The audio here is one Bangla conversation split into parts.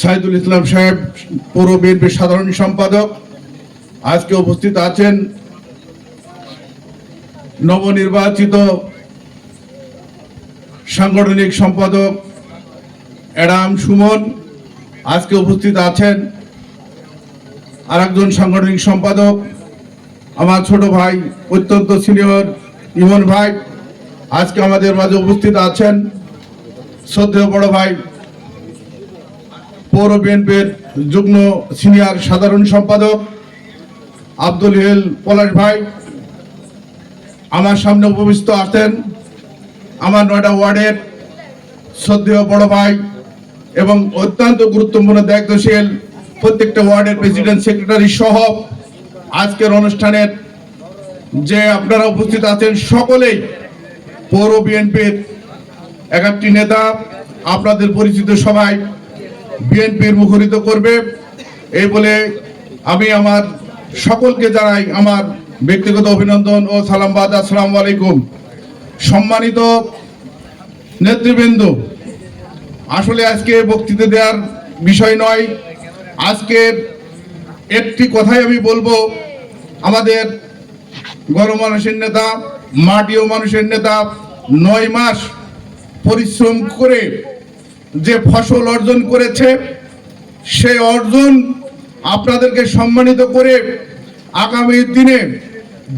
সাইদুল ইসলাম সাহেব, পৌর বিএনপির সাধারণ সম্পাদক। আজকে উপস্থিত আছেন নবনির্বাচিত সাংগঠনিক সম্পাদক অ্যাডাম সুমন। আজকে উপস্থিত আছেন আর একজন সাংগঠনিক সম্পাদক, আমার ছোট ভাই, অত্যন্ত সিনিয়র ইমন ভাই। আজকে আমাদের মাঝে উপস্থিত আছেন শ্রদ্ধেয় বড় ভাই পৌর বিএনপির যুগ্ম সিনিয়র সাধারণ সম্পাদক আব্দুল হেল পলাশ ভাই। আমার সামনে উপবিষ্ট আছেন আমার নয়টা ওয়ার্ডের শ্রদ্ধেয় বড় ভাই এবং অত্যন্ত গুরুত্বপূর্ণ দায়িত্বশীল প্রত্যেকটা ওয়ার্ডের প্রেসিডেন্ট, সেক্রেটারি সহ আজকের অনুষ্ঠানের যে আপনারা উপস্থিত আছেন সকলেই পৌর বিএনপির এক একটি নেতা, আপনাদের পরিচিত সবাই বিএনপির মুখরিত করবে। এই বলে আমি আমার সকলকে জানাই আমার ব্যক্তিগত অভিনন্দন ও সালামবাদ আসসালামু আলাইকুম। সম্মানিত নেতৃবৃন্দ, আসলে আজকে বক্তৃতা দেওয়ার বিষয় নয়। আজকের একটি কথাই আমি বলব। আমাদের গণমানুষের নেতা মাটিও মানুষের নেতা নয় মাস পরিশ্রম করে যে ফসল অর্জন করেছে, সেই অর্জন আপনাদেরকে সম্মানিত করে আগামী দিনে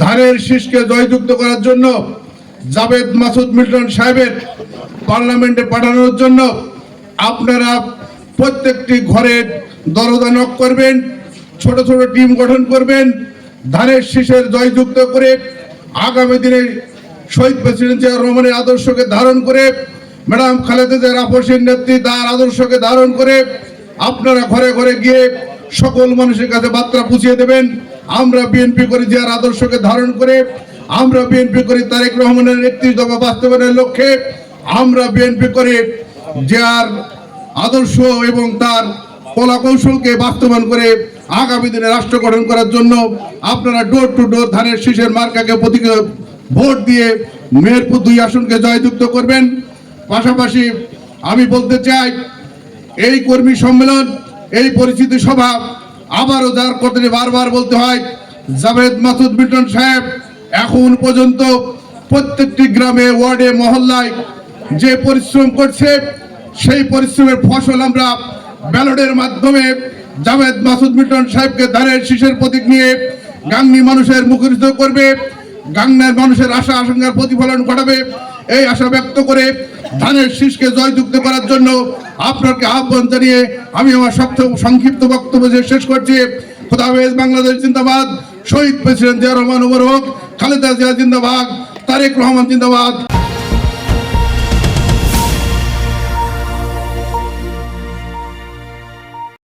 ধানের শীষকে জয়যুক্ত করার জন্য জাভেদ মাসুদ মিল্টন সাহেবের পার্লামেন্টে পাঠানোর জন্য আপনারা প্রত্যেকটি ঘরে দরজা নক করবেন, ছোট ছোট টিম গঠন করবেন, ধানের শীষের জয়যুক্ত করে আগামী দিনে শহীদ প্রেসিডেন্ট রহমানের আদর্শকে ধারণ করে ম্যাডাম খালেদা জিয়ার আপসের নেত্রী তার আদর্শকে ধারণ করে আপনারা ঘরে ঘরে গিয়ে সকল মানুষের কাছে বার্তা পুছিয়ে দেবেন। আমরা বিএনপি করি জিয়ার আদর্শকে ধারণ করে, আমরা বিএনপি করি তারেক রহমানের নেতৃত্ব বা বাস্তবায়নের লক্ষ্যে, আমরা বিএনপি করে জিয়ার আদর্শ এবং তার কলা কৌশলকে বাস্তবায়ন করে আগামী দিনে রাষ্ট্র গঠন করার জন্য আপনারা ডোর টু ডোর ধানের শীষের মার্কাকে প্রতীক ভোট দিয়ে মেহেরপুর দুই আসনকে জয়যুক্ত করবেন। পাশাপাশি আমি বলতে চাই, এই কর্মী সম্মেলন, এই পরিচিতি সভা আবারও যার কথা বারবার বলতে হয়, জাভেদ মাসুদ মিল্টন সাহেব, এখন পর্যন্ত প্রত্যেকটি গ্রামে, ওয়ার্ডে, মহল্লায় যে পরিশ্রম করছে, সেই পরিশ্রমের ফসল আমরা ব্যালটের মাধ্যমে জাভেদ মাসুদ মিল্টন সাহেবকে ধানের শীষের প্রতীক নিয়ে গাংনি মানুষের মুখরিত করবে, গাংনার মানুষের আশা আশঙ্কার প্রতিফলন ঘটাবে। এই আশা ব্যক্ত করে ধানের শীষকে জয়যুক্ত করার জন্য আপনাকে আহ্বান জানিয়ে আমি আমার সপ্তাহ সংক্ষিপ্ত বক্তব্য শেষ করছি। খোদা হাফেজ বাংলাদেশ জিন্দাবাদ। শহীদ প্রেসিডেন্ট জিয়া রহমান উমর হোক, খালেদা জিয়া জিন্দাবাদ, তারেক রহমান জিন্দাবাদ।